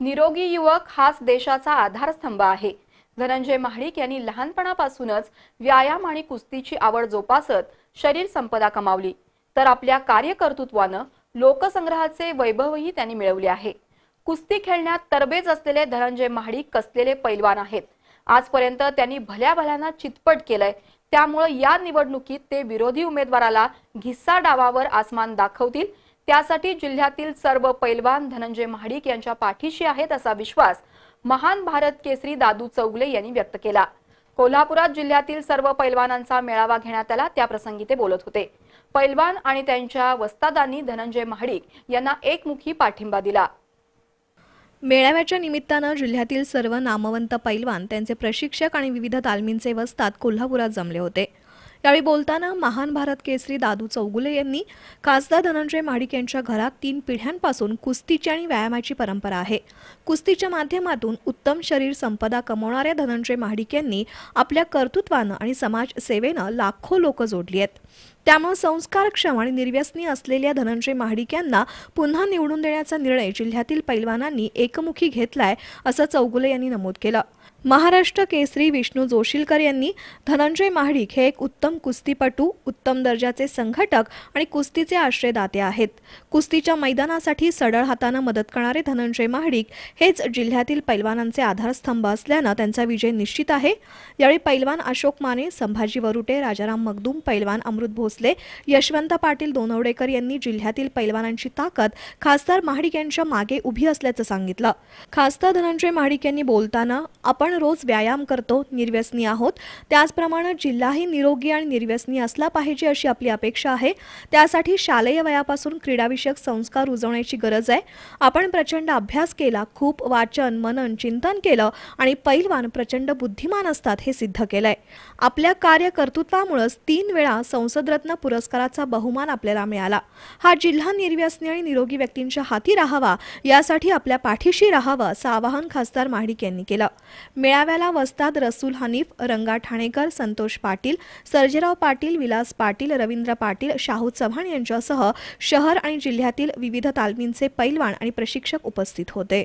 निरोगी युवक हाच देशाचा आधारस्तंभ आहे. धनंजय महाडिक यांनी लहानपणापासूनच व्यायाम आणि कुस्तीची आवड जोपासत शरीर संपदा कमावली. तर आपल्या कार्यकर्तृत्वानं लोकसंग्रहाचे वैभवही त्यांनी मिळवले आहे. कुस्ती खेळण्यात तरबेज असलेले धनंजय महाडिक कसलेले पैलवान आहेत? आजपर्यंत त्यांनी भल्या भल्यांना चितपट केलंय. त्यामुळे या निवडणुकीत ते विरोधी उमेदवाराला घिस्सा डावावर आसमान दाखवतील त्यासाठी जिल्ह्यातील सर्व पैलवान धनंजय महाडिक यांच्या पाठीशी आहेत असा विश्वास महान भारत केसरी दादू चौगले यांनी व्यक्त केला. कोल्हापुरात जिल्ह्यातील सर्व पैलवानांचा मेळावा घेण्यात आला त्याप्रसंगी ते बोलत होते. पैलवान आणि त्यांच्या वस्तादांनी धनंजय महाडिक यांना एकमुखी पाठिंबा दिला. मेळाव्याच्या निमित्तानं जिल्ह्यातील सर्व नामवंत पैलवान त्यांचे प्रशिक्षक आणि विविध तालमींचे वस्तात कोल्हापुरात जमले होते. यावेळी बोलताना महान भारत केसरी दादू चौगुले यांनी खासदार धनंजय महाडिक यांच्या घरात तीन पिढ्यांपासून कुस्तीची आणि व्यायामाची परंपरा आहे. कुस्तीच्या माध्यमातून उत्तम शरीर संपदा कमवणाऱ्या धनंजय महाडिक यांनी आपल्या कर्तृत्वानं आणि समाजसेवेनं लाखो लोक जोडली आहेत. त्यामुळे संस्कारक्षम आणि निर्व्यसनी असलेल्या धनंजय महाडिक यांना पुन्हा निवडून देण्याचा निर्णय जिल्ह्यातील पैलवानांनी एकमुखी घेतलाय असं चौगुले यांनी नमूद केलं. महाराष्ट्र केसरी विष्णू जोशीलकर यांनी धनंजय महाडिक हे एक उत्तम कुस्तीपटू उत्तम दर्जाचे संघटक आणि कुस्तीचे आश्रयदाते आहेत. कुस्तीच्या मैदानासाठी सडळ हातानं मदत करणारे धनंजय महाडिक हेच जिल्ह्यातील पैलवानांचे आधारस्तंभ असल्यानं त्यांचा विजय निश्चित आहे. यावेळी पैलवान अशोक माने संभाजी वरुटे राजाराम मगदूम पैलवान अमृत भोसले यशवंत पाटील दोनवडेकर यांनी जिल्ह्यातील पैलवानांची ताकद खासदार महाडिक यांच्या मागे उभी असल्याचं सांगितलं. खासदार धनंजय महाडिक यांनी बोलताना आपण रोज व्यायाम करतो निर्व्यसनी आहोत. त्याचप्रमाणे जिल्हाही निरोगी आणि निर्व्यसनी असला पाहिजे अशी आपली अपेक्षा आहे. त्यासाठी शालेय वयापासून क्रीडाविषयक संस्कार रुजवण्याची गरज आहे. आपण प्रचंड अभ्यास केला खूप वाचन मनन चिंतन केलं आणि पैलवान प्रचंड बुद्धिमान असतात हे सिद्ध केलंय. आपल्या कार्यकर्तृत्वामुळेच तीन वेळा संसदरत्न पुरस्काराचा बहुमान आपल्याला मिळाला. हा जिल्हा निर्व्यसनी आणि निरोगी व्यक्तींच्या हाती राहावा यासाठी आपल्या पाठीशी राहावं असं आवाहन खासदार महाडिक यांनी केलं. मेळाव्याला वस्ताद रसूल हनीफ रंगा ठाणेकर संतोष पाटील सर्जेराव पाटील विलास पाटील रवींद्र पाटील शाहू चव्हाण यांच्यासह शहर आणि जिल्ह्यातील विविध तालमींचे पैलवान आणि प्रशिक्षक उपस्थित होते.